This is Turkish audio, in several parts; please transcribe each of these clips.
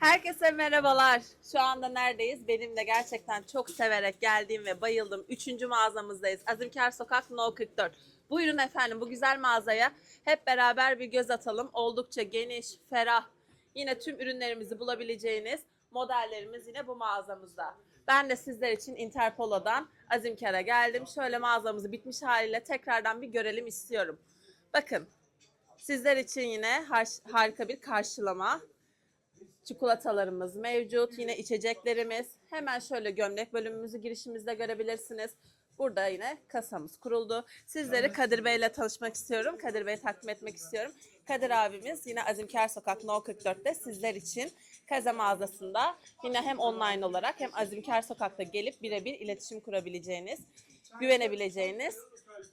Herkese merhabalar. Şu anda neredeyiz? Benim de gerçekten çok severek geldiğim ve bayıldığım 3. mağazamızdayız. Azimkar Sokak No 44. Buyurun efendim bu güzel mağazaya hep beraber bir göz atalım. Oldukça geniş, ferah. Yine tüm ürünlerimizi bulabileceğiniz modellerimiz yine bu mağazamızda. Ben de sizler için Interpolo'dan Azimkar'a geldim. Şöyle mağazamızı bitmiş haliyle tekrardan bir görelim istiyorum. Bakın sizler için yine har- harika bir karşılama çikolatalarımız mevcut. Yine içeceklerimiz. Hemen şöyle gömlek bölümümüzü girişimizde görebilirsiniz. Burada yine kasamız kuruldu. Sizleri Kadir Bey ile tanışmak istiyorum. Kadir Bey'i takdim etmek istiyorum. Kadir abimiz yine Azimkar Sokak No 44'te sizler için Kaza mağazasında yine hem online olarak hem Azimkar Sokak'ta gelip birebir iletişim kurabileceğiniz, güvenebileceğiniz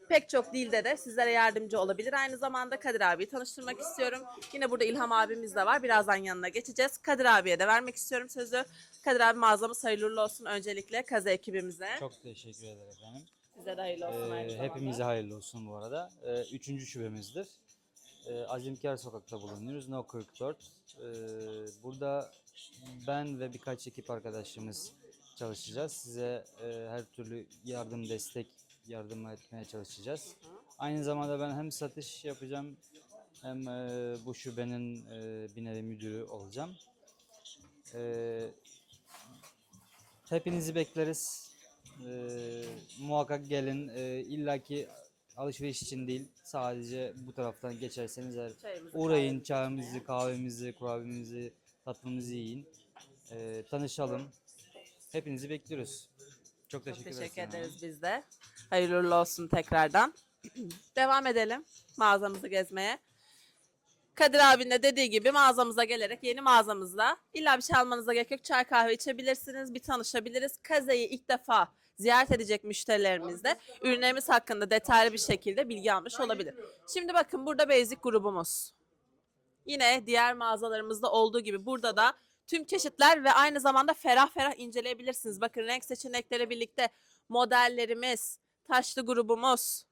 pek çok dilde de sizlere yardımcı olabilir. Aynı zamanda Kadir abiyi tanıştırmak istiyorum. Yine burada İlham abimiz de var. Birazdan yanına geçeceğiz. Kadir abiye de vermek istiyorum sözü. Kadir abi mağazamız hayırlı olsun öncelikle Kaza ekibimize. Çok teşekkür ederim efendim. Size de hayırlı olsun Ee, aynı zamanda. hepimize hayırlı olsun bu arada. Ee, üçüncü şubemizdir. Ee, Azimkar Sokak'ta bulunuyoruz. No 44. Ee, burada ben ve birkaç ekip arkadaşımız çalışacağız. Size e, her türlü yardım, destek, yardım etmeye çalışacağız. Aynı zamanda ben hem satış yapacağım hem e, bu şubenin e, bir nevi müdürü olacağım. Ee, hepinizi bekleriz. Ee, muhakkak gelin. Ee, İlla ki alışveriş için değil. Sadece bu taraftan geçerseniz eğer Çayımızı, uğrayın. kahvemizi Çayımızı, kahvemizi, kurabiyemizi, tatlımızı yiyin. Tanışalım. Hepinizi bekliyoruz. Çok Çok teşekkür, teşekkür ederiz. ederiz biz de. Hayırlı olsun tekrardan. Devam edelim mağazamızı gezmeye. Kadir abinin de dediği gibi mağazamıza gelerek yeni mağazamızda illa bir şey almanıza gerek yok. Çay kahve içebilirsiniz, bir tanışabiliriz. Kaze'yi ilk defa ziyaret edecek müşterilerimiz de ürünlerimiz hakkında detaylı bir şekilde bilgi almış olabilir. Şimdi bakın burada Basic grubumuz. Yine diğer mağazalarımızda olduğu gibi burada da tüm çeşitler ve aynı zamanda ferah ferah inceleyebilirsiniz. Bakın renk seçenekleri birlikte modellerimiz, taşlı grubumuz.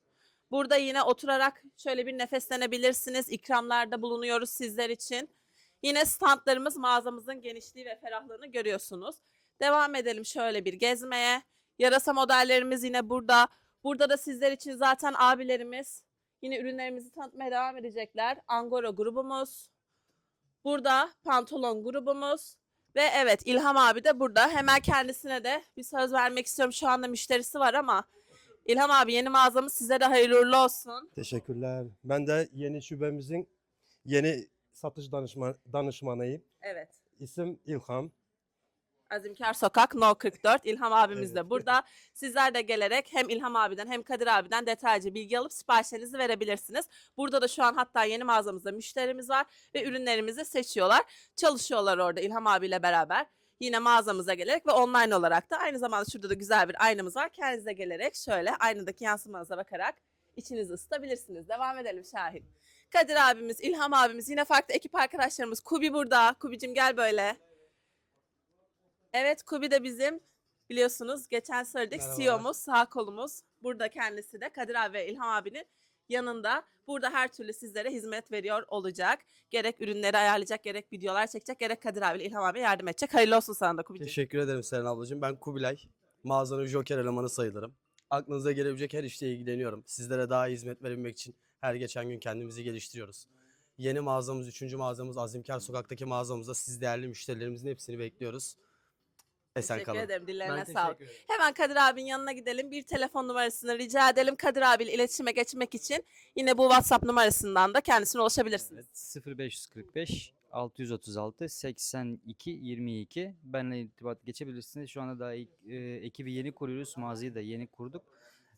Burada yine oturarak şöyle bir nefeslenebilirsiniz. İkramlarda bulunuyoruz sizler için. Yine standlarımız mağazamızın genişliği ve ferahlığını görüyorsunuz. Devam edelim şöyle bir gezmeye. Yarasa modellerimiz yine burada. Burada da sizler için zaten abilerimiz yine ürünlerimizi tanıtmaya devam edecekler. Angora grubumuz. Burada pantolon grubumuz. Ve evet İlham abi de burada. Hemen kendisine de bir söz vermek istiyorum. Şu anda müşterisi var ama İlham abi yeni mağazamız size de hayırlı uğurlu olsun. Teşekkürler. Ben de yeni şubemizin yeni satış danışman, danışmanıyım. Evet. İsim İlham. Azimkar Sokak No 44. İlham abimiz de Evet. burada. Sizler de gelerek hem İlham abiden hem Kadir abiden detaylıca bilgi alıp siparişlerinizi verebilirsiniz. Burada da şu an hatta yeni mağazamızda müşterimiz var ve ürünlerimizi seçiyorlar. Çalışıyorlar orada İlham abiyle beraber. Yine mağazamıza gelerek ve online olarak da aynı zamanda şurada da güzel bir aynamız var. Kendinize gelerek şöyle aynadaki yansımanıza bakarak içinizi ısıtabilirsiniz. Devam edelim Şahin. Kadir abimiz, İlham abimiz, yine farklı ekip arkadaşlarımız. Kubi burada. Kubicim gel böyle. Evet Kubi de bizim biliyorsunuz geçen söyledik Merhabalar. CEO'muz, sağ kolumuz. Burada kendisi de Kadir abi ve İlham abinin yanında. Burada her türlü sizlere hizmet veriyor olacak. Gerek ürünleri ayarlayacak, gerek videolar çekecek, gerek Kadir abi ile İlham abi yardım edecek. Hayırlı olsun sana da Kubi'cim. Teşekkür ederim Seren ablacığım. Ben Kubilay. Mağazanın joker elemanı sayılırım. Aklınıza gelebilecek her işle ilgileniyorum. Sizlere daha iyi hizmet verebilmek için her geçen gün kendimizi geliştiriyoruz. Yeni mağazamız, üçüncü mağazamız Azimkar Sokak'taki mağazamızda siz değerli müşterilerimizin hepsini bekliyoruz. Esen Teşekkür kalın. ederim. Dillerine sağlık. ederim. Hemen Kadir abinin yanına gidelim. Bir telefon numarasını rica edelim. Kadir abiyle iletişime geçmek için yine bu WhatsApp numarasından da kendisine ulaşabilirsiniz. Evet, 0545 636 82 22 benimle irtibat geçebilirsiniz. Şu anda daha ilk, e, ekibi yeni kuruyoruz. Mağazayı da yeni kurduk.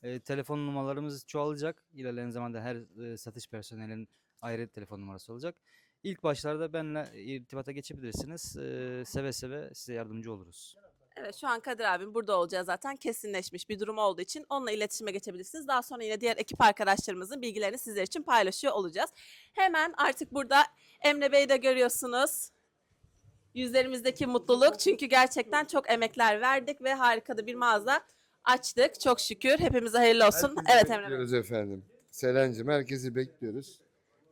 E, telefon numaralarımız çoğalacak. İlerleyen zamanda her e, satış personelinin ayrı telefon numarası olacak. İlk başlarda benimle irtibata geçebilirsiniz. E, seve seve size yardımcı oluruz. Evet şu an Kadir abim burada olacağı zaten kesinleşmiş bir durum olduğu için onunla iletişime geçebilirsiniz. Daha sonra yine diğer ekip arkadaşlarımızın bilgilerini sizler için paylaşıyor olacağız. Hemen artık burada Emre Bey'i de görüyorsunuz. Yüzlerimizdeki mutluluk çünkü gerçekten çok emekler verdik ve harika da bir mağaza açtık. Çok şükür hepimize hayırlı olsun. Herkesi evet Emre Bey. bekliyoruz efendim. Selen'cim herkesi bekliyoruz.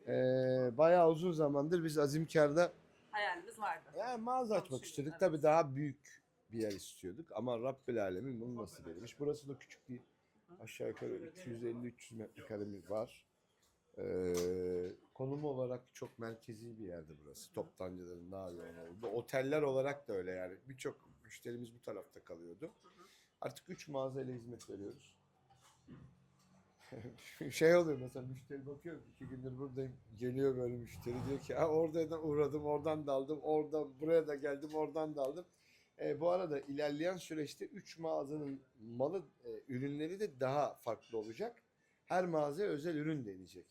Ee, bayağı uzun zamandır biz Azimkar'da hayalimiz vardı. Yani mağaza açmak Komşuydu, istedik. evet. Tabii daha büyük bir yer istiyorduk ama Rabbil Alemin bunu nasip etmiş. Burası da küçük değil. Aşağı yukarı 250-300 metrekaremiz var. Ee, konumu olarak çok merkezi bir yerde burası. Toptancıların daha yoğun olduğu. Oteller olarak da öyle yani. Birçok müşterimiz bu tarafta kalıyordu. Artık 3 mağazayla hizmet veriyoruz. şey oluyor mesela müşteri bakıyor iki gündür buradayım geliyor böyle müşteri diyor ki ha orada da uğradım oradan da aldım oradan buraya da geldim oradan da aldım. E, bu arada ilerleyen süreçte 3 mağazanın malı e, ürünleri de daha farklı olacak. Her mağazaya özel ürün deneyecek.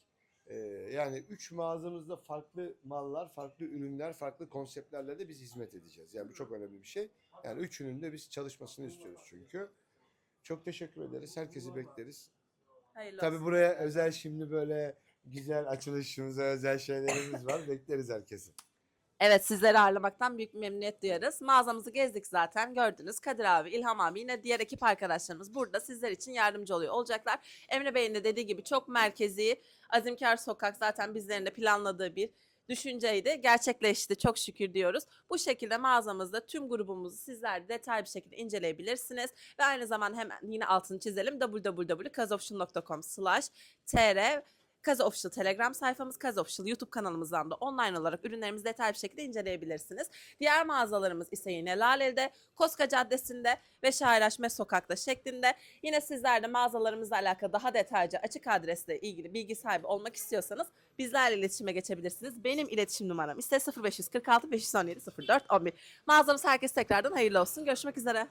E, yani 3 mağazamızda farklı mallar, farklı ürünler, farklı konseptlerle de biz hizmet edeceğiz. Yani bu çok önemli bir şey. Yani üçünün de biz çalışmasını istiyoruz çünkü. Çok teşekkür ederiz. Herkesi bekleriz. Hayırlı Tabii olsun. buraya özel şimdi böyle güzel açılışımıza özel şeylerimiz var. Bekleriz herkesi. Evet sizleri ağırlamaktan büyük bir memnuniyet duyarız. Mağazamızı gezdik zaten gördünüz. Kadir abi, İlham abi yine diğer ekip arkadaşlarımız burada sizler için yardımcı oluyor olacaklar. Emre Bey'in de dediği gibi çok merkezi Azimkar Sokak zaten bizlerin de planladığı bir düşünceydi. Gerçekleşti çok şükür diyoruz. Bu şekilde mağazamızda tüm grubumuzu sizler de detaylı bir şekilde inceleyebilirsiniz. Ve aynı zamanda hemen yine altını çizelim www.kazofficial.com slash tr Kaza Official Telegram sayfamız, Kaza Official YouTube kanalımızdan da online olarak ürünlerimizi detaylı bir şekilde inceleyebilirsiniz. Diğer mağazalarımız ise yine Laleli'de, Koska Caddesi'nde ve Şairleşme Sokak'ta şeklinde. Yine sizler de mağazalarımızla alakalı daha detaylıca açık adresle ilgili bilgi sahibi olmak istiyorsanız bizlerle iletişime geçebilirsiniz. Benim iletişim numaram ise 0546 517 04 11. Mağazamız herkes tekrardan hayırlı olsun. Görüşmek üzere.